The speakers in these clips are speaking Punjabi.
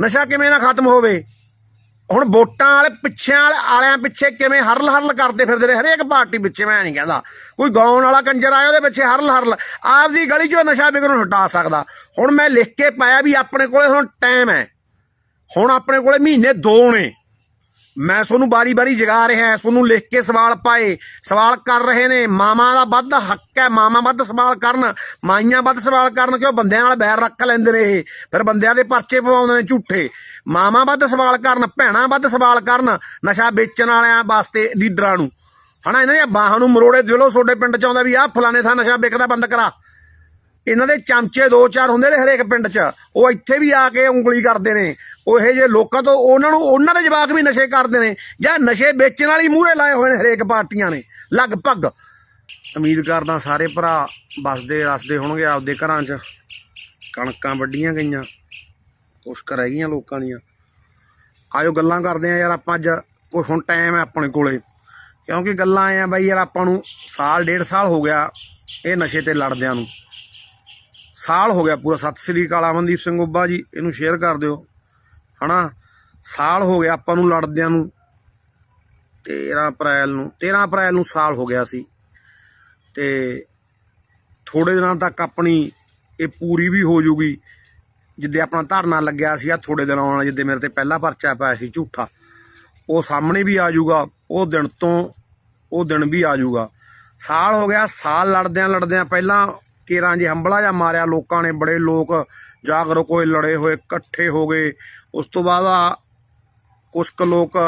ਨਸ਼ਾ ਕਿਵੇਂ ਨਾ ਖਤਮ ਹੋਵੇ? ਹੁਣ ਵੋਟਾਂ ਵਾਲੇ ਪਿੱਛੇ ਵਾਲੇ ਆਲਿਆਂ ਪਿੱਛੇ ਕਿਵੇਂ ਹਰਲ ਹਰਲ ਕਰਦੇ ਫਿਰਦੇ ਨੇ? ਹਰੇਕ ਪਾਰਟੀ ਪਿੱਛੇ ਮੈਂ ਨਹੀਂ ਕਹਿੰਦਾ। ਕੋਈ ਗਾਉਣ ਵਾਲਾ ਕੰਜਰ ਆਇਆ ਉਹਦੇ ਪਿੱਛੇ ਹਰਲ ਹਰਲ। ਆਪਦੀ ਗਲੀ 'ਚੋਂ ਨਸ਼ਾ ਵਿਕਣ ਨੂੰ ਹਟਾ ਸਕਦਾ। ਹੁਣ ਮੈਂ ਲਿਖ ਕੇ ਪਾਇਆ ਵੀ ਆਪਣੇ ਕੋਲੇ ਹੁਣ ਟਾਈਮ ਹੈ। ਹੁਣ ਆਪਣੇ ਕੋਲੇ ਮਹੀਨੇ ਦੋ ਨੇ। ਮੈਂ ਤੁਹਾਨੂੰ ਬਾਰੀ-ਬਾਰੀ ਜਗਾ ਰਿਹਾ, ਤੁਹਾਨੂੰ ਲਿਖ ਕੇ ਸਵਾਲ ਪਾਏ। ਸਵਾਲ ਕਰ ਰਹੇ ਨੇ, ਮਾਮਾ ਦਾ ਵੱਧ ਹੱਕ ਹੈ, ਮਾਮਾ ਵੱਧ ਸਵਾਲ ਕਰਨ। ਮਾਈਆਂ ਵੱਧ ਸਵਾਲ ਕਰਨ ਕਿਉਂ? ਬੰਦਿਆਂ ਨਾਲ ਬੈਰ ਰੱਖ ਲੈਂਦੇ ਨੇ ਇਹ। ਫਿਰ ਬੰਦਿਆਂ ਦੇ ਪਰਚੇ ਪਵਾਉਂਦੇ ਨੇ ਝੂਠੇ। ਮਾਮਾ ਵੱਧ ਸਵਾਲ ਕਰਨ, ਭੈਣਾਂ ਵੱਧ ਸਵਾਲ ਕਰਨ, ਨਸ਼ਾ ਵੇਚਣ ਵਾਲਿਆਂ ਵਾਸਤੇ ਲੀਡਰਾਂ ਨੂੰ। ਹਨਾ, ਇਹਨਾਂ ਦੀਆਂ ਬਾਹਾਂ ਨੂੰ ਮਰੋੜੇ ਦਿਲੋਂ ਤੁਹਾਡੇ ਪਿੰਡ ਚ ਆਉਂਦਾ ਵੀ, ਆਹ ਫਲਾਣੇ ਥਾਂ ਨਸ਼ਾ ਵਿਕਦਾ, ਬੰਦ ਕਰਾ। ਇਹਨਾਂ ਦੇ ਚਮਚੇ ਦੋ ਚਾਰ ਹੁੰਦੇ ਨੇ ਹਰੇਕ ਪਿੰਡ 'ਚ। ਉਹ ਇੱਥੇ ਵੀ ਆ ਕੇ ਉਂਗਲੀ ਕਰਦੇ ਨੇ। ਉਹ ਇਹ ਜੇ ਲੋਕਾਂ ਤੋਂ ਉਹਨਾਂ ਨੂੰ, ਉਹਨਾਂ ਦੇ ਜਵਾਕ ਵੀ ਨਸ਼ੇ ਕਰਦੇ ਨੇ ਜਾਂ ਨਸ਼ੇ ਵੇਚਣ ਵਾਲੀ ਮੂਹਰੇ ਲਾਏ ਹੋਏ ਨੇ ਹਰੇਕ ਪਾਰਟੀਆਂ ਨੇ, ਲਗਭਗ। ਉਮੀਦ ਕਰਦਾ ਸਾਰੇ ਭਰਾ ਬਸਦੇ ਰਸਦੇ ਹੋਣਗੇ ਆਪਦੇ ਘਰਾਂ 'ਚ। ਕਣਕਾਂ ਵੱਡੀਆਂ ਗਈਆਂ ਕੁਛ ਕੁ ਰਹਿ ਗਈਆਂ ਲੋਕਾਂ ਦੀਆਂ। ਆਇਓ ਗੱਲਾਂ ਕਰਦੇ ਆ ਯਾਰ ਆਪਾਂ ਅੱਜ, ਕੋਈ ਹੁਣ ਟਾਈਮ ਹੈ ਆਪਣੇ ਕੋਲੇ। ਕਿਉਂਕਿ ਗੱਲਾਂ ਆਏ ਆ ਬਾਈ ਯਾਰ ਆਪਾਂ ਨੂੰ ਸਾਲ, ਡੇਢ ਸਾਲ ਹੋ ਗਿਆ ਇਹ ਨਸ਼ੇ ਤੇ ਲੜਦਿਆਂ ਨੂੰ। ਸਾਲ ਹੋ ਗਿਆ ਪੂਰਾ। ਸਤਿ ਸ੍ਰੀ ਅਕਾਲ ਅਮਨਦੀਪ ਸਿੰਘ ਉੱਬਾ ਜੀ, ਇਹਨੂੰ ਸ਼ੇਅਰ ਕਰ ਦਿਓ। ਹਨਾ? ਸਾਲ ਹੋ ਗਿਆ ਆਪਾਂ ਨੂੰ ਲੜਦਿਆਂ ਨੂੰ। 13 ਅਪ੍ਰੈਲ ਨੂੰ 13 ਅਪ੍ਰੈਲ ਨੂੰ ਸਾਲ ਹੋ ਗਿਆ ਸੀ। ਤੇ ਥੋੜੇ ਦਿਨਾਂ ਤੱਕ ਆਪਣੀ ਇਹ ਪੂਰੀ ਵੀ ਹੋ ਜੂਗੀ। ਜਿੱਦੇ ਆਪਣਾ ਧਰਨਾ ਲੱਗਿਆ ਸੀ ਆ ਥੋੜੇ ਦਿਨ ਆਉਣਾ ਜਿੱਦੇ ਮੇਰੇ ਤੇ ਪਹਿਲਾ ਪਰਚਾ ਪਾਇਆ ਸੀ ਝੂਠਾ। ਉਹ ਸਾਹਮਣੇ ਵੀ ਆ ਜਾਊਗਾ ਉਹ ਦਿਨ ਤੋਂ ਉਹ ਦਿਨ ਵੀ ਆ ਜਾਊਗਾ ਸਾਲ ਹੋ ਗਿਆ, ਸਾਲ ਲੜਦਿਆਂ ਲੜਦਿਆਂ ਪਹਿਲਾਂ ਕੇਰਾਂ ਜੇ ਹੰਬਲਾ ਜਾਂ ਮਾਰਿਆ, ਲੋਕਾਂ ਨੇ ਬੜੇ ਲੋਕ ਜਾਗਰੂਕ ਹੋਏ, ਲੜੇ ਹੋਏ, ਇਕੱਠੇ ਹੋ ਗਏ। ਉਸ ਤੋਂ ਬਾਅਦ ਆ ਕੁਛ ਕੁ ਲੋਕ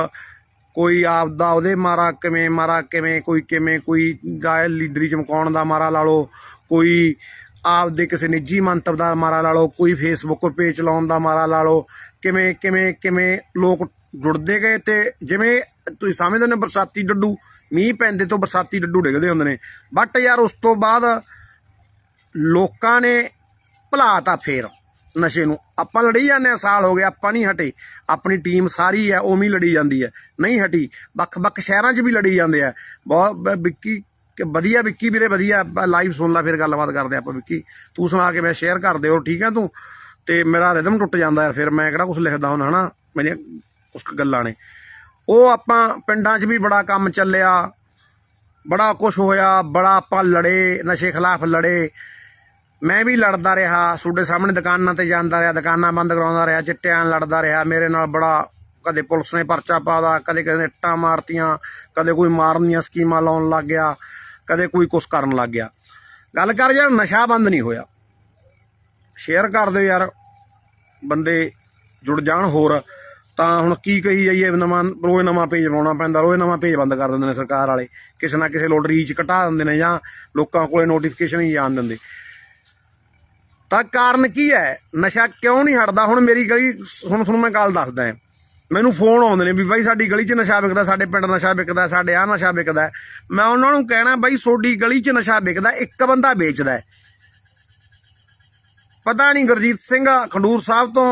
ਕੋਈ ਆਪਦਾ ਉਹਦੇ ਮਾਰਾ ਕਿਵੇਂ ਮਾਰਾ ਕਿਵੇਂ, ਕੋਈ ਕਿਵੇਂ, ਕੋਈ ਗਾਇ ਲੀਡਰੀ ਚਮਕਾਉਣ ਦਾ ਮਾਰਾ ਲਾ ਲਓ, ਕੋਈ ਆਪਦੇ ਕਿਸੇ ਨਿੱਜੀ ਮੰਤਵ ਦਾ ਮਾਰਾ ਲਾ ਲਓ, ਕੋਈ ਫੇਸਬੁੱਕ ਪੇਜ ਚਲਾਉਣ ਦਾ ਮਾਰਾ ਲਾ ਲਓ, ਕਿਵੇਂ ਕਿਵੇਂ ਕਿਵੇਂ ਲੋਕ ਜੁੜਦੇ ਗਏ ਤੇ ਜਿਵੇਂ ਤੁਸੀਂ ਸਮਝਦੇ ਨੇ ਬਰਸਾਤੀ ਡੱਡੂ, ਮੀਂਹ ਪੈਂਦੇ ਤੋਂ ਬਰਸਾਤੀ ਡੱਡੂ ਡਿੱਗਦੇ ਹੁੰਦੇ ਨੇ ਬਟ ਯਾਰ ਉਸ ਤੋਂ ਬਾਅਦ ਲੋਕਾਂ ਨੇ ਭੁਲਾਤਾ ਫੇਰ। ਨਸ਼ੇ ਨੂੰ। ਆਪਾਂ ਲੜੀ ਜਾਂਦੇ ਆ ਸਾਲ ਹੋ ਗਏ, ਆਪਾਂ ਨਹੀਂ ਹਟੇ। ਆਪਣੀ ਟੀਮ ਸਾਰੀ ਹੈ, ਉਵੇਂ ਹੀ ਲੜੀ ਜਾਂਦੀ ਹੈ। ਨਹੀਂ ਹਟੀ। ਵੱਖ-ਵੱਖ ਸ਼ਹਿਰਾਂ 'ਚ ਵੀ ਲੜੀ ਜਾਂਦੇ ਆ। ਬਹੁਤ ਵਿੱਕੀ, ਕਿ ਵਧੀਆ ਵਿੱਕੀ ਵੀਰੇ, ਵਧੀਆ। ਲਾਈਵ ਸੁਣ ਲੈ, ਫਿਰ ਗੱਲਬਾਤ ਕਰਦੇ ਆਪਾਂ ਵਿੱਕੀ। ਤੂੰ ਸੁਣਾ ਕੇ ਮੈਂ ਸ਼ੇਅਰ ਕਰ ਦਿਓ। ਠੀਕ ਹੈ ਤੂੰ? ਤੇ ਮੇਰਾ ਰਿਦਮ ਟੁੱਟ ਜਾਂਦਾ ਯਾਰ ਫਿਰ ਮੈਂ ਕਿਹੜਾ ਕੁਝ ਲਿਖਦਾ ਹੁਣ ਹਨਾ? ਮੇਰੀਆਂ ਕੁਝ ਕੁ ਗੱਲਾਂ ਨੇ। ਉਹ ਆਪਾਂ ਪਿੰਡਾਂ 'ਚ ਵੀ ਬੜਾ ਕੰਮ ਚੱਲਿਆ। ਬੜਾ ਕੁਝ ਹੋਇਆ। ਬੜਾ ਆਪਾਂ ਲੜੇ, ਨਸ਼ੇ ਖਿਲਾਫ ਲੜੇ। ਮੈਂ ਵੀ ਲੜਦਾ ਰਿਹਾ, ਤੁਹਾਡੇ ਸਾਹਮਣੇ ਦੁਕਾਨਾਂ ਤੇ ਜਾਂਦਾ ਰਿਹਾ, ਦੁਕਾਨਾਂ ਬੰਦ ਕਰਾਉਂਦਾ ਰਿਹਾ, ਚਿੱਟਿਆਂ ਨਾਲ ਲੜਦਾ ਰਿਹਾ, ਮੇਰੇ ਨਾਲ ਬੜਾ ਕਦੇ ਪੁਲਿਸ ਨੇ ਪਰਚਾ ਪਾਦਾ ਕਦੇ ਕਦੇ ਇੱਟਾਂ ਮਾਰਤੀਆਂ, ਕਦੇ ਕੋਈ ਮਾਰਨ ਦੀਆਂ ਸਕੀਮਾਂ ਲਾਉਣ ਲੱਗ ਗਿਆ, ਕਦੇ ਕੋਈ ਕੁਛ ਕਰਨ ਲੱਗ ਗਿਆ। ਗੱਲ ਕਰ ਯਾਰ, ਨਸ਼ਾ ਬੰਦ ਨਹੀਂ ਹੋਇਆ। ਸ਼ੇਅਰ ਕਰ ਦਿਓ ਯਾਰ, ਬੰਦੇ ਜੁੜ ਜਾਣ ਹੋਰ। ਤਾਂ ਹੁਣ ਕੀ ਕਹੀ ਜਾਈਏ ਨਵਾਂ, ਰੋਜ਼ ਨਵਾਂ ਪੇਜ ਲਾਉਣਾ ਪੈਂਦਾ, ਰੋਜ਼ ਨਵਾਂ ਪੇਜ ਬੰਦ ਕਰ ਦਿੰਦੇ ਨੇ ਸਰਕਾਰ ਵਾਲੇ। ਕਿਸੇ ਨਾ ਕਿਸੇ ਲੋਟ ਰੀਚ ਘਟਾ ਦਿੰਦੇ ਨੇ ਜਾਂ ਲੋਕਾਂ ਕੋਲੇ ਨੋਟੀਫਿਕੇਸ਼ਨ ਹੀ ਜਾਣ ਦਿੰਦੇ। ਤਾਂ ਕਾਰਨ ਕੀ ਹੈ? ਨਸ਼ਾ ਕਿਉਂ ਨਹੀਂ ਹਟਦਾ? ਹੁਣ ਮੇਰੀ ਗਲੀ, ਹੁਣ ਤੁਹਾਨੂੰ ਮੈਂ ਗੱਲ ਦੱਸਦਾ ਮੈਨੂੰ ਫੋਨ ਆਉਂਦੇ ਨੇ ਵੀ ਬਾਈ ਸਾਡੀ ਗਲੀ 'ਚ ਨਸ਼ਾ ਵਿਕਦਾ, ਸਾਡੇ ਪਿੰਡ ਨਸ਼ਾ ਵਿਕਦਾ, ਸਾਡੇ ਆ ਨਸ਼ਾ ਵਿਕਦਾ। ਮੈਂ ਉਹਨਾਂ ਨੂੰ ਕਹਿਣਾ ਬਾਈ, ਤੁਹਾਡੀ ਗਲੀ 'ਚ ਨਸ਼ਾ ਵਿਕਦਾ, ਇੱਕ ਬੰਦਾ ਵੇਚਦਾ ਪਤਾ ਨਹੀਂ ਗੁਰਜੀਤ ਸਿੰਘ ਖੰਡੂਰ ਸਾਹਿਬ ਤੋਂ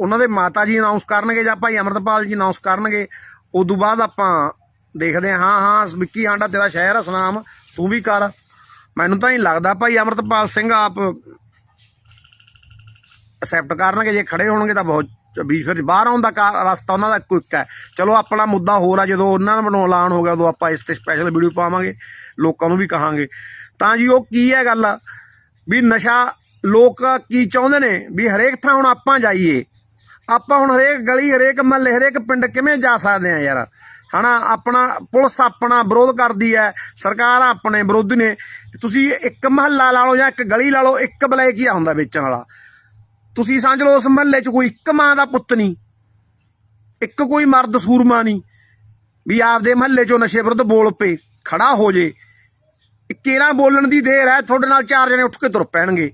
ਉਹਨਾਂ ਦੇ ਮਾਤਾ ਜੀ ਅਨਾਉਂਸ ਕਰਨਗੇ ਜਾਂ ਭਾਈ ਅਮਰਤਪਾਲ ਜੀ ਅਨਾਉਂਸ ਕਰਨਗੇ। ਉਦੋਂ ਬਾਅਦ ਆਪਾਂ ਦੇਖਦੇ ਹਾਂ ਹਾਂ ਹਾਂ, ਵਿੱਕੀ ਆਂਡਾ ਤੇਰਾ ਸ਼ਹਿਰ ਆ, ਸੁਨਾਮ, ਤੂੰ ਵੀ ਕਰ। ਮੈਨੂੰ ਤਾਂ ਹੀ ਲੱਗਦਾ ਭਾਈ ਅਮਰਤਪਾਲ ਸਿੰਘ ਆਪ ਅਸੈਪਟ ਕਰਨਗੇ, ਜੇ ਖੜੇ ਹੋਣਗੇ ਤਾਂ ਬਹੁਤ ਵੀ ਫਿਰ ਬਾਹਰ ਆਉਣ ਦਾ ਕਾ- ਰਸਤਾ ਉਹਨਾਂ ਦਾ ਇੱਕੋ ਇੱਕ ਹੈ। ਚਲੋ, ਆਪਣਾ ਮੁੱਦਾ ਹੋਰ ਆ, ਜਦੋਂ ਉਹਨਾਂ ਨੂੰ ਬਣਾਉਣ ਐਲਾਨ ਹੋ ਗਿਆ, ਉਦੋਂ ਆਪਾਂ ਇਸ ਤੇ ਸਪੈਸ਼ਲ ਵੀਡੀਓ ਪਾਵਾਂਗੇ, ਲੋਕਾਂ ਨੂੰ ਵੀ ਕਹਾਂਗੇ। ਤਾਂ ਜੀ, ਉਹ ਕੀ ਹੈ ਗੱਲ? ਵੀ ਨਸ਼ਾ, ਲੋਕ ਕੀ ਚਾਹੁੰਦੇ ਨੇ? ਵੀ ਹਰੇਕ ਥਾਂ ਹੁਣ ਆਪਾਂ ਜਾਈਏ। ਆਪਾਂ ਹੁਣ ਹਰੇਕ ਗਲੀ, ਹਰੇਕ ਮਹੱਲੇ, ਹਰੇਕ ਪਿੰਡ ਕਿਵੇਂ ਜਾ ਸਕਦੇ ਆ ਯਾਰ? ਹਨਾ, ਆਪਣਾ ਪੁਲਿਸ ਆਪਣਾ ਵਿਰੋਧ ਕਰਦੀ ਹੈ, ਸਰਕਾਰ ਆਪਣੇ ਵਿਰੋਧੀ ਨੇ। ਤੁਸੀਂ ਇੱਕ ਮਹੱਲਾ ਲਾ ਲਓ ਜਾਂ ਇੱਕ ਗਲੀ ਲਾ ਲਓ, ਇੱਕ ਬਲੈਕ ਹੀ ਹੁੰਦਾ ਵੇਚਣ ਵਾਲਾ। ਤੁਸੀਂ ਸਮਝ ਲਓ ਉਸ ਮਹੱਲੇ 'ਚ ਕੋਈ ਇੱਕ ਮਾਂ ਦਾ ਪੁੱਤ ਨਹੀਂ, ਇੱਕ ਕੋਈ ਮਰਦ ਸੂਰਮਾ ਨਹੀਂ, ਵੀ ਆਪਦੇ ਮਹੱਲੇ 'ਚੋਂ ਨਸ਼ੇ ਵਿਰੁੱਧ ਬੋਲ ਪਏ, ਖੜਾ ਹੋ ਜੇ। ਕੇਰਾ ਬੋਲਣ ਦੀ ਦੇਰ ਹੈ, ਤੁਹਾਡੇ ਨਾਲ ਚਾਰ ਜਣੇ ਉੱਠ ਕੇ ਤੁਰ ਪੈਣਗੇ।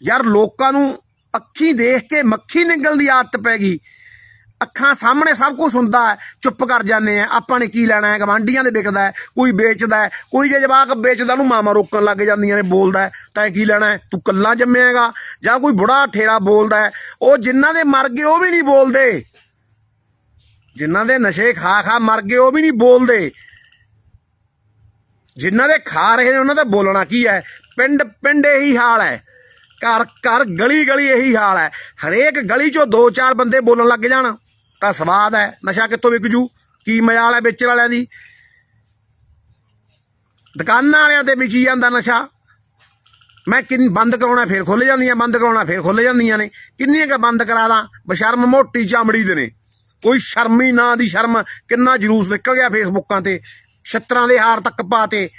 ਯਾਰ ਲੋਕਾਂ ਨੂੰ ਅੱਖੀ ਦੇਖ ਕੇ ਮੱਖੀ ਨਿਕਲਣ ਦੀ ਆਦਤ ਪੈ ਗਈ। ਅੱਖਾਂ ਸਾਹਮਣੇ ਸਭ ਕੁਝ ਹੁੰਦਾ ਹੈ। ਚੁੱਪ ਕਰ ਜਾਂਦੇ ਆ ਆਪਾਂ ਨੇ ਕੀ ਲੈਣਾ ਹੈ? ਗਵਾਂਡੀਆਂ ਦੇ ਵਿਕਦਾ ਹੈ, ਕੋਈ ਵੇਚਦਾ ਹੈ, ਕੋਈ ਜੇ ਜਵਾਕ ਵੇਚਦਾ ਨੂੰ ਮਾਮਾ ਰੋਕਣ ਲੱਗ ਜਾਂਦੀਆਂ ਨੇ, ਬੋਲਦਾ ਤਾਂ ਇਹ ਕੀ ਲੈਣਾ ਹੈ? ਤੂੰ ਕੱਲਾ ਜੰਮਿਆਗਾ ਜਾਂ ਕੋਈ ਬੁੜਾ ਠੇਰਾ ਬੋਲਦਾ ਹੈ? ਉਹ ਜਿਨ੍ਹਾਂ ਦੇ ਮਰ ਗਏ, ਉਹ ਵੀ ਨਹੀਂ ਬੋਲਦੇ। ਜਿਨ੍ਹਾਂ ਦੇ ਨਸ਼ੇ ਖਾ ਖਾ ਮਰ ਗਏ, ਉਹ ਵੀ ਨਹੀਂ ਬੋਲਦੇ। ਜਿਨ੍ਹਾਂ ਦੇ ਖਾ ਰਹੇ ਨੇ, ਉਹਨਾਂ ਦਾ ਬੋਲਣਾ ਕੀ ਹੈ? ਪਿੰਡ ਪਿੰਡ ਇਹੀ ਹਾਲ ਹੈ। ਘਰ ਘਰ, ਗਲੀ ਗਲੀ ਇਹੀ ਹਾਲ ਹੈ। ਹਰੇਕ ਗਲੀ ਚੋਂ ਦੋ ਚਾਰ ਬੰਦੇ ਬੋਲਣ ਲੱਗ ਜਾਣ। ਤਾਂ ਸਵਾਦ ਹੈ। ਨਸ਼ਾ ਕਿੱਥੋਂ ਵਿਕ ਜੂ ਕੀ ਮਜਾਲ ਹੈ ਵੇਚਣ ਵਾਲਿਆਂ ਦੀ? ਦੁਕਾਨਾਂ ਵਾਲਿਆਂ ਤੇ ਵਿਚੀ ਜਾਂਦਾ ਨਸ਼ਾ। ਮੈਂ ਕਿੰਨ ਬੰਦ ਕਰਾਉਣਾ ਫੇਰ ਖੁੱਲ ਜਾਂਦੀਆਂ, ਬੰਦ ਕਰਾਉਣਾ ਫੇਰ ਖੁੱਲ ਜਾਂਦੀਆਂ ਨੇ। ਕਿੰਨੀਆਂ ਕ ਬੰਦ ਕਰਾ ਦਾਂ ਬਸ਼ਰਮ ਮੋਟੀ ਚਾਮੜੀ ਦੇ ਨੇ। ਕੋਈ ਸ਼ਰਮ ਹੀ ਨਾ ਦੀ ਸ਼ਰਮ। ਕਿੰਨਾ ਜਲੂਸ ਨਿਕਲ ਗਿਆ ਫੇਸਬੁੱਕਾਂ ਤੇ। ਛੱਤਰਾਂ ਦੇ ਹਾਰ ਤੱਕ ਪਾਤੇ।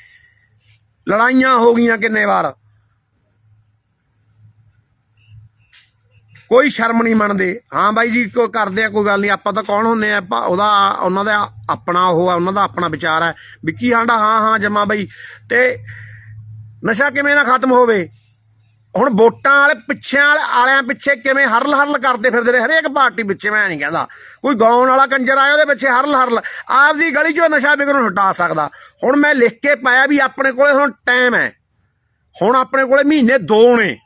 ਲੜਾਈਆਂ ਹੋ ਗਈਆਂ ਕਿੰਨੇ ਵਾਰ। ਕੋਈ ਸ਼ਰਮ ਨਹੀਂ ਮੰਨਦੇ। ਹਾਂ ਬਾਈ ਜੀ, ਕੋਈ ਕਰਦੇ ਆ, ਕੋਈ ਗੱਲ ਨਹੀਂ। ਆਪਾਂ ਤਾਂ ਕੌਣ ਹੁੰਨੇ ਆ? ਆਪਾਂ ਉਹਦਾ, ਉਹਨਾਂ ਦਾ ਆਪਣਾ ਉਹ ਆ, ਉਹਨਾਂ ਦਾ ਆਪਣਾ ਵਿਚਾਰ ਹੈ ਵਿੱਕੀ ਹਾਂਡਾ ਹਾਂ ਹਾਂ, ਜਮਾ ਬਾਈ। ਤੇ ਨਸ਼ਾ ਕਿਵੇਂ ਨਾ ਖਤਮ ਹੋਵੇ? ਹੁਣ ਵੋਟਾਂ ਵਾਲੇ ਪਿੱਛਿਆਂ ਵਾਲੇ ਆਲਿਆਂ ਪਿੱਛੇ ਕਿਵੇਂ ਹਰਲ ਹਰਲ ਕਰਦੇ ਫਿਰਦੇ ਨੇ? ਹਰੇਕ ਪਾਰਟੀ ਪਿੱਛੇ, ਮੈਂ ਨਹੀਂ ਕਹਿੰਦਾ। ਕੋਈ ਗਾਉਣ ਵਾਲਾ ਕੰਜਰ ਆਇਆ, ਉਹਦੇ ਪਿੱਛੇ ਹਰਲ ਹਰਲ। ਆਪਦੀ ਗਲੀ 'ਚੋਂ ਨਸ਼ਾ ਵਿਕਣ ਹਟਾ ਸਕਦਾ। ਹੁਣ ਮੈਂ ਲਿਖ ਕੇ ਪਾਇਆ ਵੀ ਆਪਣੇ ਕੋਲੇ ਹੁਣ ਟਾਈਮ ਹੈ। ਹੁਣ ਆਪਣੇ ਕੋਲੇ ਮਹੀਨੇ ਦੋ ਨੇ।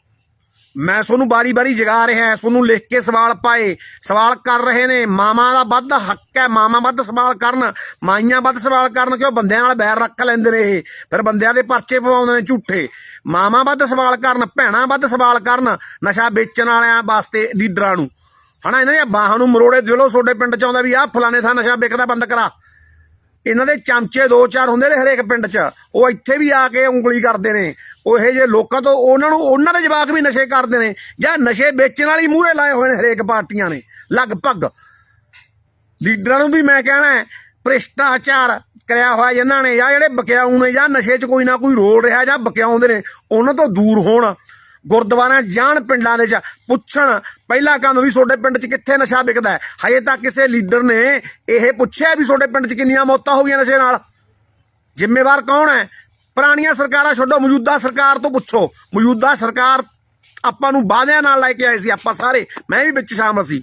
ਮੈਂ ਤੁਹਾਨੂੰ ਬਾਰੀ-ਬਾਰੀ ਜਗਾ ਰਿਹਾ, ਤੁਹਾਨੂੰ ਲਿਖ ਕੇ ਸਵਾਲ ਪਾਏ। ਸਵਾਲ ਕਰ ਰਹੇ ਨੇ, ਮਾਮਾ ਦਾ ਵੱਧ ਹੱਕ ਹੈ, ਮਾਮਾ ਵੱਧ ਸਵਾਲ ਕਰਨ। ਮਾਈਆਂ ਵੱਧ ਸਵਾਲ ਕਰਨ ਕਿਉਂ? ਬੰਦਿਆਂ ਨਾਲ ਬੈਰ ਰੱਖ ਲੈਂਦੇ ਨੇ ਇਹ। ਫਿਰ ਬੰਦਿਆਂ ਦੇ ਪਰਚੇ ਪਵਾਉਂਦੇ ਨੇ ਝੂਠੇ। ਮਾਮਾ ਵੱਧ ਸਵਾਲ ਕਰਨ, ਭੈਣਾਂ ਵੱਧ ਸਵਾਲ ਕਰਨ, ਨਸ਼ਾ ਵੇਚਣ ਵਾਲਿਆਂ ਵਾਸਤੇ ਲੀਡਰਾਂ ਨੂੰ। ਹਨਾ ਇਹਨਾਂ ਦੀਆਂ ਬਾਹਾਂ ਨੂੰ ਮਰੋੜੇ ਦਿਲੋਂ ਤੁਹਾਡੇ ਪਿੰਡ ਚ ਆਉਂਦਾ ਵੀ, ਆਹ ਫਲਾਣੇ ਥਾਂ ਨਸ਼ਾ ਵਿਕਦਾ, ਬੰਦ ਕਰਾ। ਇਹਨਾਂ ਦੇ ਚਮਚੇ ਦੋ ਚਾਰ ਹੁੰਦੇ ਨੇ ਹਰੇਕ ਪਿੰਡ 'ਚ। ਉਹ ਇੱਥੇ ਵੀ ਆ ਕੇ ਉਂਗਲੀ ਕਰਦੇ ਨੇ। ਉਹ ਇਹੋ ਜਿਹੇ ਲੋਕਾਂ ਤੋਂ ਉਹਨਾਂ ਨੂੰ, ਉਹਨਾਂ ਦੇ ਜਵਾਕ ਵੀ ਨਸ਼ੇ ਕਰਦੇ ਨੇ, ਜਾਂ ਨਸ਼ੇ ਵੇਚਣ ਵਾਲੀ ਮੂਹਰੇ ਲਾਏ ਹੋਏ ਨੇ ਹਰੇਕ ਪਾਰਟੀਆਂ ਨੇ, ਲਗਭਗ। ਲੀਡਰਾਂ ਨੂੰ ਵੀ ਮੈਂ ਕਹਿਣਾ ਭ੍ਰਿਸ਼ਟਾਚਾਰ ਕਰਿਆ ਹੋਇਆ ਇਹਨਾਂ ਨੇ, ਜਾਂ ਜਿਹੜੇ ਬਕਿਆਊ ਨੇ, ਜਾਂ ਨਸ਼ੇ 'ਚ ਕੋਈ ਨਾ ਕੋਈ ਰੋਲ ਰਿਹਾ, ਜਾਂ ਬਕਿਆਉਂਦੇ ਨੇ, ਉਹਨਾਂ ਤੋਂ ਦੂਰ ਹੋਣ। ਗੁਰਦੁਆਰਿਆਂ, ਜਾਣ ਪਿੰਡਾਂ ਦੇ 'ਚ ਪੁੱਛਣ, ਪਹਿਲਾ ਕੰਮ ਵੀ ਤੁਹਾਡੇ ਪਿੰਡ 'ਚ ਕਿੱਥੇ ਨਸ਼ਾ ਵਿਕਦਾ ਹਜੇ ਤੱਕ ਕਿਸੇ ਲੀਡਰ ਨੇ ਇਹ ਪੁੱਛਿਆ ਵੀ ਤੁਹਾਡੇ ਪਿੰਡ 'ਚ ਕਿੰਨੀਆਂ ਮੌਤਾਂ ਹੋ ਗਈਆਂ ਨਸ਼ੇ ਨਾਲ? ਜ਼ਿੰਮੇਵਾਰ ਕੌਣ ਹੈ? ਪੁਰਾਣੀਆਂ ਸਰਕਾਰਾਂ ਛੱਡੋ, ਮੌਜੂਦਾ ਸਰਕਾਰ ਤੋਂ ਪੁੱਛੋ। ਮੌਜੂਦਾ ਸਰਕਾਰ ਆਪਾਂ ਨੂੰ ਵਾਅਦਿਆਂ ਨਾਲ ਲੈ ਕੇ ਆਏ ਸੀ, ਆਪਾਂ ਸਾਰੇ, ਮੈਂ ਵੀ ਵਿੱਚ ਸ਼ਾਮਲ ਸੀ।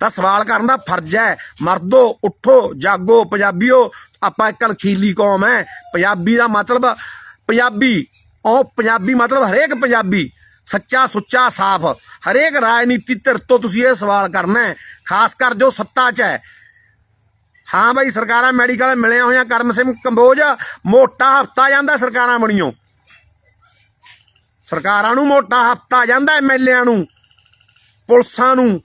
ਤਾਂ ਸਵਾਲ ਕਰਨ ਦਾ ਫਰਜ਼ ਹੈ, ਮਰਦੋ, ਉੱਠੋ, ਜਾਗੋ, ਪੰਜਾਬੀਓ, ਆਪਾਂ ਇੱਕ ਅਲਖੀਲੀ ਕੌਮ ਹੈ, ਪੰਜਾਬੀ ਦਾ ਮਤਲਬ, ਪੰਜਾਬੀ, ਉਹ ਪੰਜਾਬੀ ਮਤਲਬ ਹਰੇਕ ਪੰਜਾਬੀ, ਸੱਚਾ ਸੁੱਚਾ ਸਾਫ਼। ਹਰੇਕ ਰਾਜਨੀਤੀ ਧਿਰ ਤੋਂ ਤੁਸੀਂ ਇਹ ਸਵਾਲ ਕਰਨਾ ਹੈ, ਖਾਸ ਕਰ ਜੋ ਸੱਤਾ 'ਚ ਹੈ ਹਾਂ ਬਾਈ, ਸਰਕਾਰਾਂ ਮੈਡੀਕਲ ਮਿਲਿਆ ਹੋਈਆਂ ਕਰਮ ਸਿੰਘ ਕੰਬੋਜ, ਮੋਟਾ ਹਫਤਾ ਜਾਂਦਾ ਸਰਕਾਰਾਂ ਬਣੀਓ। ਸਰਕਾਰਾਂ ਨੂੰ ਮੋਟਾ ਹਫਤਾ ਜਾਂਦਾ ਐਮਐਲਏਆਂ ਨੂੰ, ਪੁਲਿਸਾਂ ਨੂੰ।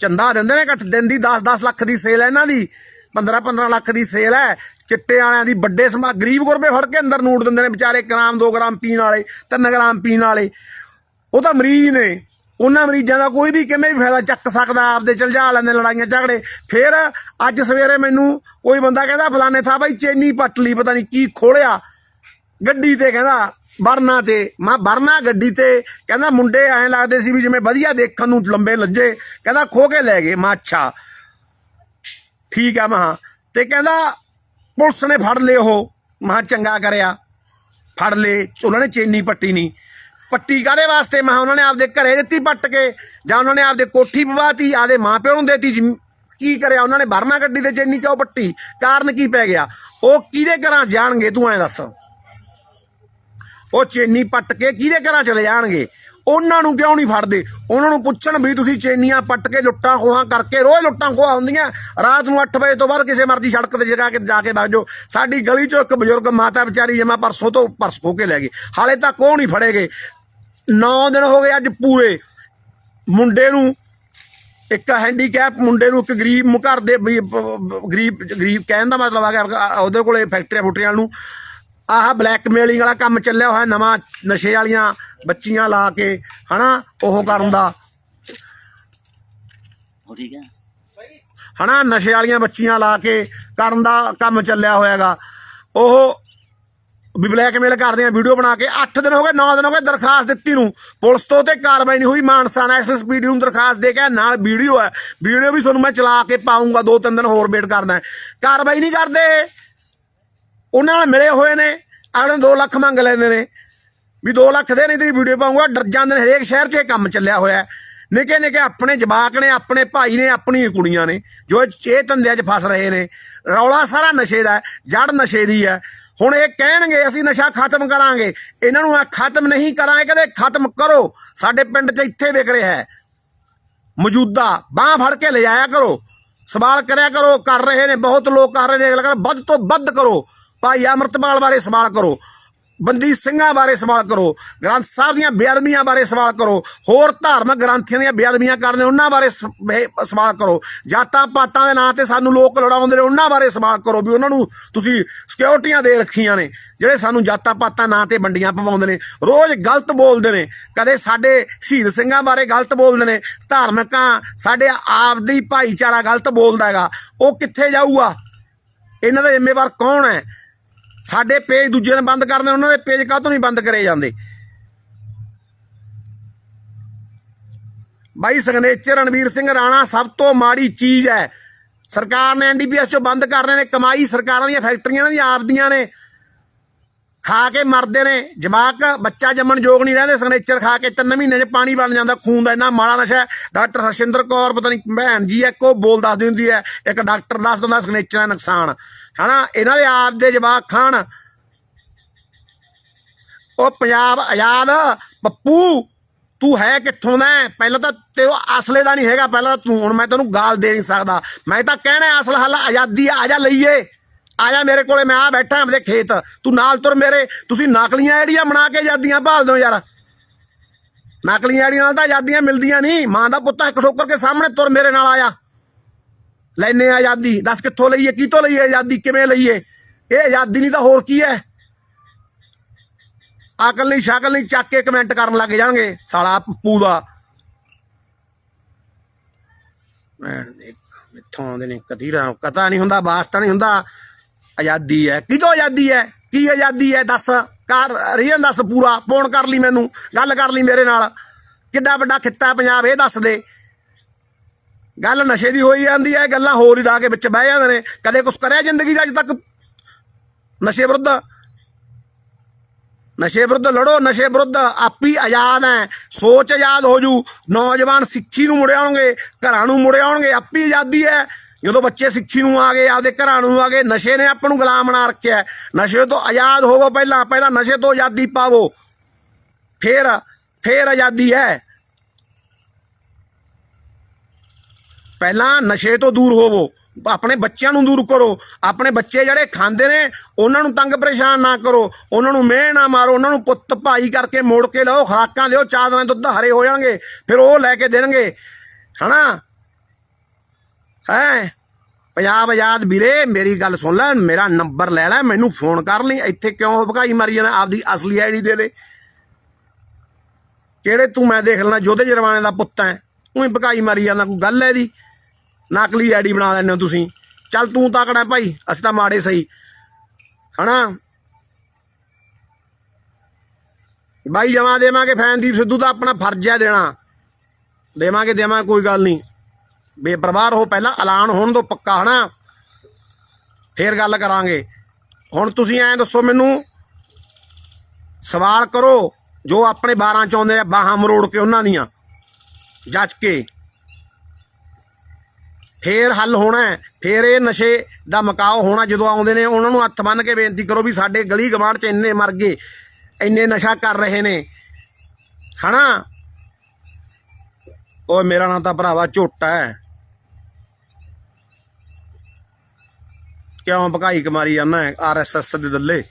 ਚੰਦਾ ਦਿੰਦੇ ਨੇ ਘੱਟ ਦਿਨ ਦੀ 10-10 ਲੱਖ ਦੀ ਸੇਲ ਹੈ ਇਹਨਾਂ ਦੀ। 15-15 ਲੱਖ ਦੀ ਸੇਲ ਹੈ। ਚਿੱਟੇ ਵਾਲਿਆਂ ਦੀ ਵੱਡੇ ਸਮਾ, ਗਰੀਬ ਗੁਰਬੇ ਫੜ ਕੇ ਅੰਦਰ ਨੂੜ ਦਿੰਦੇ ਨੇ ਵਿਚਾਰੇ ਗ੍ਰਾਮ 2 ਗ੍ਰਾਮ ਪੀਣ ਵਾਲੇ 3 ਗ੍ਰਾਮ ਪੀਣ ਵਾਲੇ। ਉਹ ਤਾਂ ਮਰੀਜ਼ ਨੇ। ਉਹਨਾਂ ਮਰੀਜ਼ਾਂ ਦਾ ਕੋਈ ਵੀ ਕਿਵੇਂ ਵੀ ਫਾਇਦਾ ਚੱਕ ਸਕਦਾ, ਆਪਦੇ ਚਲਜਾ ਲੈਂਦੇ ਲੜਾਈਆਂ ਝਗੜੇ। ਫਿਰ ਅੱਜ ਸਵੇਰੇ ਮੈਨੂੰ ਕੋਈ ਬੰਦਾ ਕਹਿੰਦਾ, ਫਲਾਣੇ ਥਾ ਬਾਈ ਚੇਨੀ ਪੱਟ ਲਈ, ਪਤਾ ਨਹੀਂ ਕੀ ਖੋਲਿਆ। ਗੱਡੀ ਤੇ ਕਹਿੰਦਾ ਬਰਨਾ ਤੇ। ਮੈਂ ਬਰਨਾ ਗੱਡੀ ਤੇ? ਕਹਿੰਦਾ, ਮੁੰਡੇ ਐਂ ਲੱਗਦੇ ਸੀ ਵੀ ਜਿਵੇਂ ਵਧੀਆ ਦੇਖਣ ਨੂੰ ਲੰਬੇ ਲੱਜੇ। ਕਹਿੰਦਾ, ਖੋ ਕੇ ਲੈ ਗਏ। ਮੈਂ ਅੱਛਾ। ਠੀਕ ਆ ਮਹਾ ਤੇ ਕਹਿੰਦਾ, ਪੁਲਿਸ ਨੇ ਫੜ ਲਏ ਉਹ। ਮਹਾ ਚੰਗਾ ਕਰਿਆ। ਫੜ ਲਏ। ਉਹਨਾਂ ਨੇ ਚੇਨੀ ਪੱਟੀ ਨਹੀਂ ਪੱਟੀ ਕਾਦੇ ਵਾਸਤੇ? ਮਹਾ ਉਹਨਾਂ ਨੇ ਆਪਦੇ ਘਰੇ ਦਿੱਤੀ ਪੱਟ ਕੇ, ਜਾਂ ਉਹਨਾਂ ਨੇ ਆਪਦੇ ਕੋਠੀ ਪਵਾਤੀ ਆਦੇ ਮਾਪਿਓ ਨੂੰ ਦੇਤੀ ਕੀ ਕਰਿਆ? ਉਹਨਾਂ ਨੇ ਬਰਨਾ ਗੱਡੀ ਤੇ ਚੈਨੀ ਕਿਉਂ ਪੱਟੀ, ਕਾਰਨ ਕੀ ਪੈ ਗਿਆ? ਉਹ ਕਿਹਦੇ ਘਰਾਂ ਜਾਣਗੇ? ਤੂੰ ਐਂ ਦੱਸ। ਉਹ ਚੇਨੀ ਪੱਟ ਕੇ ਕਿਹਦੇ ਘਰਾਂ ਚਲੇ ਜਾਣਗੇ? ਉਹਨਾਂ ਨੂੰ ਕਿਉਂ ਨਹੀਂ ਫੜਦੇ? ਉਹਨਾਂ ਨੂੰ ਪੁੱਛਣ ਵੀ ਤੁਸੀਂ ਚੇਨੀਆਂ ਪੱਟ ਕੇ ਲੁੱਟਾਂ ਖੋਹਾਂ ਕਰਕੇ ਰੋਜ਼ ਲੁੱਟਾਂ ਖੋਹਾਂ ਹੁੰਦੀਆਂ। ਰਾਤ ਨੂੰ 8 ਵਜੇ ਤੋਂ ਬਾਅਦ ਕਿਸੇ ਮਰਜ਼ੀ ਸੜਕ ਤੇ ਜਗਾ ਕੇ ਜਾ ਕੇ ਬਹਿ ਜਾਓ। ਸਾਡੀ ਗਲੀ ਚੋਂ ਇੱਕ ਬਜ਼ੁਰਗ ਮਾਤਾ ਵਿਚਾਰੀ ਜਮਾ ਪਰਸੋਂ ਤੋਂ ਪਰਸ ਖੋ ਕੇ ਲੈ ਗਏ ਹਾਲੇ ਤੱਕ ਉਹ ਨਹੀਂ ਫੜੇਗੇ 9 ਦਿਨ ਹੋ ਗਏ ਅੱਜ ਪੂਰੇ। ਮੁੰਡੇ ਨੂੰ ਇੱਕ ਹੈਂਡੀਕੈਪ ਮੁੰਡੇ ਨੂੰ ਇੱਕ ਗਰੀਬ ਘਰ ਦੇ ਗਰੀਬ ਗਰੀਬ ਕਹਿਣ ਦਾ ਮਤਲਬ ਆ ਗਿਆ ਉਹਦੇ ਕੋਲੇ ਫੈਕਟਰੀਆਂ ਫੁੱਟਰੀਆਂ ਨੂੰ। ਆਹ ਬਲੈਕਮੇਲਿੰਗ ਵਾਲਾ ਕੰਮ ਚੱਲਿਆ ਹੋਇਆ ਨਵਾਂ ਨਸ਼ੇ ਵਾਲੀਆਂ ਬੱਚੀਆਂ ਲਾ ਕੇ ਹਨਾ ਉਹ ਕਰਨ ਦਾ। ਠੀਕ ਹੈ। ਹਨਾ ਨਸ਼ੇ ਵਾਲੀਆਂ ਬੱਚੀਆਂ ਲਾ ਕੇ ਕਰਨ ਦਾ ਕੰਮ ਚੱਲਿਆ ਹੋਇਆਗਾ। ਉਹ ਵੀ ਬਲੈਕਮੇਲ ਕਰਦੇ ਆ, ਵੀਡੀਓ ਬਣਾ ਕੇ। 8 ਦਿਨ ਹੋ ਗਏ 9 ਦਿਨ ਹੋ ਗਏ ਦਰਖਾਸਤ ਦਿੱਤੀ ਨੂੰ। ਪੁਲਿਸ ਤੋਂ ਤੇ ਕਾਰਵਾਈ ਨਹੀਂ ਹੋਈ। ਮਾਨਸਾ ਨੈਸ਼ਨਲ ਸਪੀਡ ਨੂੰ ਦਰਖਾਸਤ ਦੇ ਕੇ ਨਾਲ ਵੀਡੀਓ ਹੈ ਵੀਡੀਓ ਵੀ ਤੁਹਾਨੂੰ ਮੈਂ ਚਲਾ ਕੇ ਪਾਉਂਗਾ, ਦੋ ਤਿੰਨ ਦਿਨ ਹੋਰ ਵੇਟ ਕਰਦਾ ਕਾਰਵਾਈ ਨਹੀਂ ਕਰਦੇ। ਉਹਨਾਂ ਨਾਲ ਮਿਲੇ ਹੋਏ ਨੇ। ਅਗਲੇ 2 ਲੱਖ ਮੰਗ ਲੈਂਦੇ ਨੇ। ਵੀ 2 ਲੱਖ ਦੇ ਨਹੀਂ ਤੇਰੀ ਵੀਡੀਓ ਪਾਉਂਗਾ। ਡਰ ਜਾਂਦੇ ਨੇ, ਹਰੇਕ ਸ਼ਹਿਰ 'ਚ ਇਹ ਕੰਮ ਚੱਲਿਆ ਹੋਇਆ। ਨਿੱਕੇ ਨਿੱਕੇ ਆਪਣੇ ਜਵਾਕ ਨੇ, ਆਪਣੇ ਭਾਈ ਨੇ, ਆਪਣੀਆਂ ਕੁੜੀਆਂ ਨੇ, ਜੋ ਇਹ ਧੰਦਿਆਂ 'ਚ ਫਸ ਰਹੇ ਨੇ। ਰੌਲਾ ਸਾਰਾ ਨਸ਼ੇ ਦਾ ਜੜ ਨਸ਼ੇ ਦੀ ਹੈ। ਹੁਣ ਇਹ ਕਹਿਣਗੇ, ਅਸੀਂ ਨਸ਼ਾ ਖਤਮ ਕਰਾਂਗੇ। ਇਹਨਾਂ ਨੂੰ ਆ ਖਤਮ ਨਹੀਂ ਕਰਾਂਗੇ ਕਦੇ ਖਤਮ ਕਰੋ। ਸਾਡੇ ਪਿੰਡ 'ਚ ਇੱਥੇ ਵਿਕ ਰਿਹਾ ਹੈ। ਮੌਜੂਦਾ, ਬਾਹ ਫੜ ਕੇ ਲਿਜਾਇਆ ਕਰੋ। ਸਵਾਲ ਕਰਿਆ ਕਰੋ, ਕਰ ਰਹੇ ਨੇ, ਬਹੁਤ ਲੋਕ ਕਰ ਰਹੇ ਨੇ। ਅਗਲਾ ਕਹਿੰਦਾ, ਵੱਧ ਤੋਂ ਵੱਧ ਕਰੋ। ਭਾਈ ਅਮਰਤਪਾਲ ਬਾਰੇ ਸਵਾਲ ਕਰੋ। ਬੰਦੀ ਸਿੰਘਾਂ ਬਾਰੇ ਸਵਾਲ ਕਰੋ, ਗ੍ਰੰਥ ਸਾਹਿਬ ਦੀਆਂ ਬੇਅਦਬੀਆਂ ਬਾਰੇ ਸਵਾਲ ਕਰੋ, ਹੋਰ ਧਾਰਮਿਕ ਗ੍ਰੰਥੀਆਂ ਦੀਆਂ ਬੇਅਦਬੀਆਂ ਕਰਦੇ ਉਹਨਾਂ ਬਾਰੇ ਸਵਾਲ ਕਰੋ। ਜਾਤਾਂ ਪਾਤਾਂ ਦੇ ਨਾਂ ਤੇ ਸਾਨੂੰ ਲੋਕ ਲੜਾਉਂਦੇ ਨੇ, ਉਹਨਾਂ ਬਾਰੇ ਸਵਾਲ ਕਰੋ ਵੀ ਉਹਨਾਂ ਨੂੰ ਤੁਸੀਂ ਸਿਕਿਉਰਟੀਆਂ ਦੇ ਰੱਖੀਆਂ ਨੇ, ਜਿਹੜੇ ਸਾਨੂੰ ਜਾਤਾਂ ਪਾਤਾਂ ਨਾਂ ਤੇ ਵੰਡੀਆਂ ਪਵਾਉਂਦੇ ਨੇ, ਰੋਜ਼ ਗਲਤ ਬੋਲਦੇ ਨੇ, ਕਦੇ ਸਾਡੇ ਸ਼ਹੀਦ ਸਿੰਘਾਂ ਬਾਰੇ ਗਲਤ ਬੋਲਦੇ ਨੇ, ਧਾਰਮਿਕਾਂ ਸਾਡੇ ਆਪ ਦੀ ਭਾਈਚਾਰਾ ਗਲਤ ਬੋਲਦਾ ਹੈਗਾ, ਉਹ ਕਿੱਥੇ ਜਾਊਗਾ? ਇਹਨਾਂ ਦਾ ਜ਼ਿੰਮੇਵਾਰ ਕੌਣ ਹੈ? ਸਾਡੇ ਪੇਜ ਦੂਜੇ ਨੇ ਬੰਦ ਕਰਨੇ, ਉਹਨਾਂ ਦੇ ਪੇਜ ਕਾਹਤੋਂ ਨਹੀਂ ਬੰਦ ਕਰੇ ਜਾਂਦੇ? ਬਾਈ ਸਿਗਨੇਚਰ ਰਣਵੀਰ ਸਿੰਘ ਰਾਣਾ ਸਭ ਤੋਂ ਮਾੜੀ ਚੀਜ਼ ਹੈ। ਸਰਕਾਰ ਨੇ ਐਨਡੀਪੀਐਸ ਚੋਂ ਬੰਦ ਕਰਨੇ ਨੇ, ਕਮਾਈ ਸਰਕਾਰਾਂ ਦੀਆਂ, ਫੈਕਟਰੀਆਂ ਦੀਆਂ ਆਪਦੀਆਂ ਨੇ। ਖਾ ਕੇ ਮਰਦੇ ਨੇ। ਜਮਾਕ ਬੱਚਾ ਜੰਮਣ ਯੋਗ ਨਹੀਂ ਰਹਿੰਦੇ, ਸਿਗਨੇਚਰ ਖਾ ਕੇ ਤਿੰਨ ਮਹੀਨੇ 'ਚ ਪਾਣੀ ਬਣ ਜਾਂਦਾ, ਖੂਨ ਦਾ ਇੰਨਾ ਮਾੜਾ ਨਸ਼ਾ ਹੈ। ਡਾਕਟਰ ਹਰਸ਼ਿੰਦਰ ਕੌਰ, ਪਤਾ ਨਹੀਂ ਭੈਣ ਜੀ ਇੱਕ ਉਹ ਬੋਲ ਦੱਸਦੀ ਹੁੰਦੀ ਹੈ, ਇੱਕ ਡਾਕਟਰ ਦੱਸ ਦਿੰਦਾ ਸਿਗਨੇਚਰ ਦਾ ਨੁਕਸਾਨ। ਹਨਾ, ਇਹਨਾਂ ਦੇ ਆਪ ਦੇ ਜਵਾਕ ਖਾਣ। ਉਹ ਪੰਜਾਬ ਆਜ਼ਾਦ ਪੱਪੂ ਤੂੰ ਹੈ ਕਿੱਥੋਂ ਦਾ ਪਹਿਲਾਂ ਤਾਂ ਤੇ ਉਹ ਅਸਲੇ ਦਾ ਨਹੀਂ ਹੈਗਾ, ਪਹਿਲਾਂ ਤਾਂ ਤੂੰ, ਹੁਣ ਮੈਂ ਤੈਨੂੰ ਗਾਲ ਦੇ ਨਹੀਂ ਸਕਦਾ। ਮੈਂ ਤਾਂ ਕਹਿਣਾ ਅਸਲ ਹੱਲ ਆਜ਼ਾਦੀ ਆ ਜਾ ਲਈਏ। ਆਇਆ ਮੇਰੇ ਕੋਲੇ, ਮੈਂ ਆ ਬੈਠਾ ਆਪਣੇ ਖੇਤ। ਤੂੰ ਨਾਲ ਤੁਰ ਮੇਰੇ। ਤੁਸੀਂ ਨਕਲੀਆਂ ਜਿਹੜੀਆਂ ਬਣਾ ਕੇ ਆਜ਼ਾਦੀਆਂ ਭਾਲ ਦਿਓ ਯਾਰ। ਨਕਲੀਆਂ ਜਿਹੜੀਆਂ ਨਾਲ ਤਾਂ ਆਜ਼ਾਦੀਆਂ ਮਿਲਦੀਆਂ ਨਹੀਂ। ਮਾਂ ਦਾ ਪੁੱਤ ਇੱਕ ਠੋਕਰ ਕੇ ਸਾਹਮਣੇ ਤੁਰ ਮੇਰੇ ਨਾਲ ਆਇਆ ਲੈਨੇ ਆਜ਼ਾਦੀ। ਦੱਸ ਕਿੱਥੋਂ ਲਈਏ, ਕਿਤੋਂ ਲਈਏ ਆਜ਼ਾਦੀ? ਕਿਵੇਂ ਲਈਏ? ਇਹ ਆਜ਼ਾਦੀ ਨਹੀਂ ਤਾਂ ਹੋਰ ਕੀ ਹੈ? ਅਕਲ ਨਹੀਂ, ਸ਼ਕਲ ਨਹੀਂ, ਚੱਕ ਕੇ ਕਮੈਂਟ ਕਰਨ ਲੱਗ ਜਾਣਗੇ, ਸਾਲਾ ਪੱਪੂ ਦਾ ਮੈਂ ਇੱਥੋਂ ਆਉਂਦੇ ਨੇ ਕਤੀਰਾ ਕਤਾ ਨਹੀਂ ਹੁੰਦਾ ਵਾਸਤਾ ਨਹੀਂ ਹੁੰਦਾ। ਆਜ਼ਾਦੀ ਹੈ। ਕਿਦੋਂ ਆਜ਼ਾਦੀ ਹੈ? ਕੀ ਆਜ਼ਾਦੀ ਹੈ? ਦੱਸ ਕਰ ਰੀਜਨ ਦੱਸ ਪੂਰਾ। ਫੋਨ ਕਰ ਲਈ ਮੈਨੂੰ, ਗੱਲ ਕਰ ਲਈ ਮੇਰੇ ਨਾਲ। ਕਿੱਡਾ ਵੱਡਾ ਖਿੱਤਾ ਪੰਜਾਬ, ਇਹ ਦੱਸ ਦੇ। ਗੱਲ ਨਸ਼ੇ ਦੀ ਹੋਈ ਜਾਂਦੀ ਹੈ, ਗੱਲਾਂ ਹੋਰ ਹੀ ਲਾ ਕੇ ਵਿੱਚ ਬਹਿ ਜਾਂਦੇ ਨੇ। ਕਦੇ ਕੁਛ ਕਰਿਆ ਜ਼ਿੰਦਗੀ 'ਚ ਅੱਜ ਤੱਕ? ਨਸ਼ੇ ਵਿਰੁੱਧ? ਨਸ਼ੇ ਵਿਰੁੱਧ ਲੜੋ, ਨਸ਼ੇ ਵਿਰੁੱਧ ਆਪੀ ਆਜ਼ਾਦ ਹੈ। ਸੋਚ ਆਜ਼ਾਦ ਹੋ ਜੂ। ਨੌਜਵਾਨ ਸਿੱਖੀ ਨੂੰ ਮੁੜ ਆਉਣਗੇ, ਘਰਾਂ ਨੂੰ ਮੁੜ ਆਉਣਗੇ, ਆਪੀ ਆਜ਼ਾਦੀ ਹੈ। ਜਦੋਂ ਬੱਚੇ ਸਿੱਖੀ ਨੂੰ ਆ ਗਏ, ਆਪਦੇ ਘਰਾਂ ਨੂੰ ਆ ਗਏ, ਨਸ਼ੇ ਨੇ ਆਪਾਂ ਨੂੰ ਗੁਲਾਮ ਬਣਾ ਰੱਖਿਆ ਨਸ਼ੇ ਤੋਂ ਆਜ਼ਾਦ ਹੋਵੋ ਪਹਿਲਾਂ ਪਹਿਲਾਂ ਨਸ਼ੇ ਤੋਂ ਆਜ਼ਾਦੀ ਪਾਵੋ। ਫੇਰ ਫੇਰ ਆਜ਼ਾਦੀ ਹੈ। ਪਹਿਲਾਂ ਨਸ਼ੇ ਤੋਂ ਦੂਰ ਹੋਵੋ, ਆਪਣੇ ਬੱਚਿਆਂ ਨੂੰ ਦੂਰ ਕਰੋ, ਆਪਣੇ ਬੱਚੇ ਜਿਹੜੇ ਖਾਂਦੇ ਨੇ, ਉਹਨਾਂ ਨੂੰ ਤੰਗ ਪਰੇਸ਼ਾਨ ਨਾ ਕਰੋ, ਉਹਨਾਂ ਨੂੰ ਮਿਹਣ ਨਾ ਮਾਰੋ, ਉਹਨਾਂ ਨੂੰ ਪੁੱਤ ਭਾਈ ਕਰਕੇ ਮੋੜ ਕੇ ਲਓ, ਖਰਾਕਾਂ ਦਿਓ ਚਾਰ ਦਿਨਾਂ ਦੁੱਧ ਹਰੇ ਹੋ ਜਾਣਗੇ, ਫਿਰ ਉਹ ਲੈ ਕੇ ਦੇਣਗੇ। ਹਨਾ? ਹੈ? ਪੰਜਾਬ ਆਜ਼ਾਦ ਵੀਰੇ, ਮੇਰੀ ਗੱਲ ਸੁਣ ਲੈ, ਮੇਰਾ ਨੰਬਰ ਲੈ ਲੈ, ਮੈਨੂੰ ਫੋਨ ਕਰ ਲਈ, ਇੱਥੇ ਕਿਉਂ ਭਗਾਈ ਮਾਰੀ ਜਾਣਾ ਆਪਦੀ ਅਸਲੀ ਆਈਡੀ ਦੇ ਦੇ। ਕਿਹੜੇ ਤੂੰ ਮੈਂ ਦੇਖ ਲੈਣਾ, ਜੋਧੇ ਜਰਵਾਣੇ ਦਾ ਪੁੱਤ ਹੈ, ਉਹੀ ਭਗਾਈ ਮਾਰੀ ਜਾਂਦਾ, ਕੋਈ ਗੱਲ ਹੈ ਦੀ ਨਕਲੀ ਆਈਡੀ ਬਣਾ ਲੈਂਦੇ ਹੋ ਤੁਸੀਂ। ਚੱਲ ਤੂੰ ਤਾਕੜਾ ਭਾਈ, ਅਸੀਂ ਤਾਂ ਮਾੜੇ ਸਹੀ। ਹਨਾ? ਬਾਈ ਜਮਾ ਦੇਵਾਂਗੇ ਫੈਨਦੀਪ ਸਿੱਧੂ ਦਾ, ਆਪਣਾ ਫਰਜ਼ ਹੈ ਦੇਣਾ। ਦੇਵਾਂਗੇ ਦੇਵਾਂਗੇ, ਕੋਈ ਗੱਲ ਨਹੀਂ। ਬੇਪਰਵਾਹ ਹੋ ਪਹਿਲਾਂ ਐਲਾਨ ਹੋਣ ਤੋਂ ਪੱਕਾ, ਹਨਾ? ਫੇਰ ਗੱਲ ਕਰਾਂਗੇ। ਹੁਣ ਤੁਸੀਂ ਐਂ ਦੱਸੋ ਮੈਨੂੰ, ਸਵਾਲ ਕਰੋ ਜੋ ਆਪਣੇ 12 ਚ ਆਉਂਦੇ ਆ ਬਾਹਾਂ ਮਰੋੜ ਕੇ ਉਹਨਾਂ ਦੀਆਂ, ਜੱਜ ਕੇ। ਫੇਰ ਹੱਲ ਹੋਣਾ ਫੇਰ ਇਹ ਨਸ਼ੇ ਦਾ ਮਕਾਓ ਹੋਣਾ ਜਦੋਂ ਆਉਂਦੇ ਨੇ, ਉਹਨਾਂ ਨੂੰ ਹੱਥ ਬੰਨ ਕੇ ਬੇਨਤੀ ਕਰੋ ਵੀ ਸਾਡੇ ਗਲੀ ਗਵਾਂਢ ਚ ਇੰਨੇ ਮਰ ਗਏ, ਇੰਨੇ ਨਸ਼ਾ ਕਰ ਰਹੇ ਨੇ। ਹਨਾ? ਓਏ, ਮੇਰਾ ਨਾਂ ਤਾਂ ਭਰਾਵਾ ਝੋਟਾ ਹੈ। ਕਿਉਂ ਭਕਾਈ ਕਮਾਰੀ ਜਾਂਦਾ ਆਰਐਸਐਸ ਦੇ ਦੱਲੇ?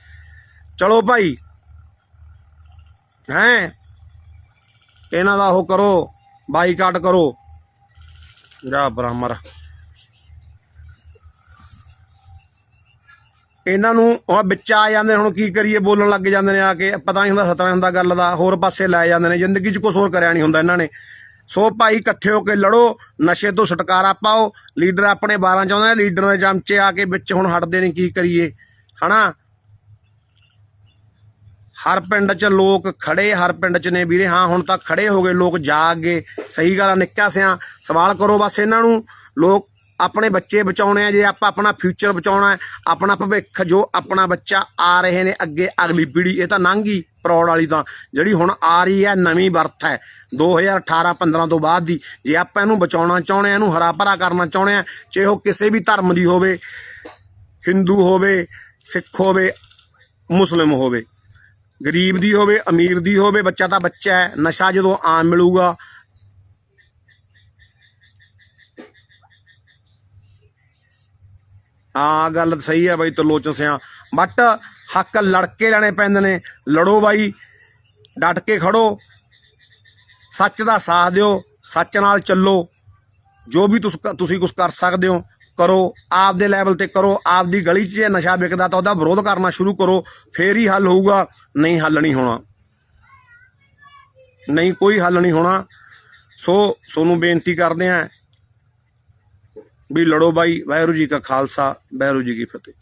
ਚਲੋ ਭਾਈ। ਹੈਂ? ਇਹਨਾਂ ਦਾ ਉਹ ਕਰੋ, ਬਾਈਕਾਟ ਕਰੋ। ਜਾ ਬ੍ਰਾਹਮਰ ਇਹਨਾਂ ਨੂੰ ਉਹ ਵਿੱਚ ਆ ਜਾਂਦੇ ਹੁਣ ਕੀ ਕਰੀਏ, ਬੋਲਣ ਲੱਗ ਜਾਂਦੇ ਨੇ ਆ ਕੇ, ਪਤਾ ਨਹੀਂ ਹੁੰਦਾ, ਸਤਾ ਹੁੰਦਾ ਗੱਲ ਦਾ, ਹੋਰ ਪਾਸੇ ਲੈ ਜਾਂਦੇ ਨੇ, ਜ਼ਿੰਦਗੀ 'ਚ ਕੁਝ ਹੋਰ ਕਰਿਆ ਨਹੀਂ ਹੁੰਦਾ ਇਹਨਾਂ ਨੇ। ਸੋ ਭਾਈ ਇਕੱਠੇ ਹੋ ਕੇ ਲੜੋ, ਨਸ਼ੇ ਤੋਂ ਛੁਟਕਾਰਾ ਪਾਓ, ਲੀਡਰ ਆਪਣੇ 12 ਚਾਹੁੰਦੇ ਨੇ ਲੀਡਰਾਂ ਦੇ ਚਮਚੇ ਆ ਕੇ ਵਿੱਚ ਹੁਣ ਹਟਦੇ ਨੇ, ਕੀ ਕਰੀਏ, ਹਨਾ? ਹਰ ਪਿੰਡ 'ਚ ਲੋਕ ਖੜੇ, ਹਰ ਪਿੰਡ 'ਚ ਨੇ ਵੀਰੇ, ਹਾਂ, ਹੁਣ ਤਾਂ ਖੜੇ ਹੋ ਗਏ ਲੋਕ ਜਾਗ ਗਏ ਸਹੀ ਗੱਲ ਆ, ਨਿੱਕਾ ਸਿਆ, ਸਵਾਲ ਕਰੋ ਬਸ ਇਹਨਾਂ ਨੂੰ, ਲੋਕ ਆਪਣੇ ਬੱਚੇ ਬਚਾਉਣੇ ਆ, ਜੇ ਆਪਾਂ ਆਪਣਾ ਫਿਊਚਰ ਬਚਾਉਣਾ ਹੈ, ਆਪਣਾ ਭਵਿੱਖ, ਜੋ ਆਪਣਾ ਬੱਚਾ ਆ ਰਹੇ ਨੇ ਅੱਗੇ ਅਗਲੀ ਪੀੜ੍ਹੀ, ਇਹ ਤਾਂ ਲੰਘੀ ਪ੍ਰੌੜ ਵਾਲੀ ਤਾਂ। ਜਿਹੜੀ ਹੁਣ ਆ ਰਹੀ ਹੈ, ਨਵੀਂ ਬਰਥ ਹੈ 2018 15 ਤੋਂ ਬਾਅਦ ਦੀ, ਜੇ ਆਪਾਂ ਇਹਨੂੰ ਬਚਾਉਣਾ ਚਾਹੁੰਦੇ ਆ ਇਹਨੂੰ ਹਰਾ ਭਰਾ ਕਰਨਾ ਚਾਹੁੰਦੇ ਆ ਚਾਹੇ ਉਹ ਕਿਸੇ ਵੀ ਧਰਮ ਦੀ ਹੋਵੇ, ਹਿੰਦੂ ਹੋਵੇ, ਸਿੱਖ ਹੋਵੇ, ਮੁਸਲਿਮ ਹੋਵੇ, ਗਰੀਬ ਦੀ ਹੋਵੇ, ਅਮੀਰ ਦੀ ਹੋਵੇ, ਬੱਚਾ ਤਾਂ ਬੱਚਾ ਹੈ, ਨਸ਼ਾ ਜਦੋਂ ਆਮ ਮਿਲੂਗਾ ਆ ਗੱਲ ਸਹੀ ਹੈ ਬਾਈ ਤਲੋਚਨ ਸਿਆ। ਬਟ ਹੱਕ ਲੜ ਕੇ ਲੈਣੇ ਪੈਂਦੇ ਨੇ। ਲੜੋ ਬਾਈ, ਡਟ ਕੇ ਖੜੋ। ਸੱਚ ਦਾ ਸਾਥ ਦਿਓ, ਸੱਚ ਨਾਲ ਚੱਲੋ। ਜੋ ਵੀ ਤੁਸ- ਤੁਸੀਂ ਕੁਝ ਕਰ ਸਕਦੇ ਹੋ, ਕਰੋ। ਆਪ ਦੇ ਲੈਵਲ ਤੇ ਕਰੋ ਆਪ ਦੀ ਗਲੀ 'ਚ ਜੇ ਨਸ਼ਾ ਵਿਕਦਾ ਤਾਂ ਉਹਦਾ ਵਿਰੋਧ ਕਰਨਾ ਸ਼ੁਰੂ ਕਰੋ। ਫੇਰ ਹੀ ਹੱਲ ਹੋਊਗਾ, ਨਹੀਂ ਹੱਲ ਨਹੀਂ ਹੋਣਾ। ਨਹੀਂ ਕੋਈ ਹੱਲ ਨਹੀਂ ਹੋਣਾ। ਸੋ, ਸੋਨੂੰ ਬੇਨਤੀ ਕਰਦੇ ਆਂ ਵੀ ਲੜੋ ਬਾਈ ਵਾਹਿਗੁਰੂ ਜੀ ਕਾ ਖਾਲਸਾ ਵਾਹਿਗੁਰੂ ਜੀ ਕੀ ਫਤਿਹ।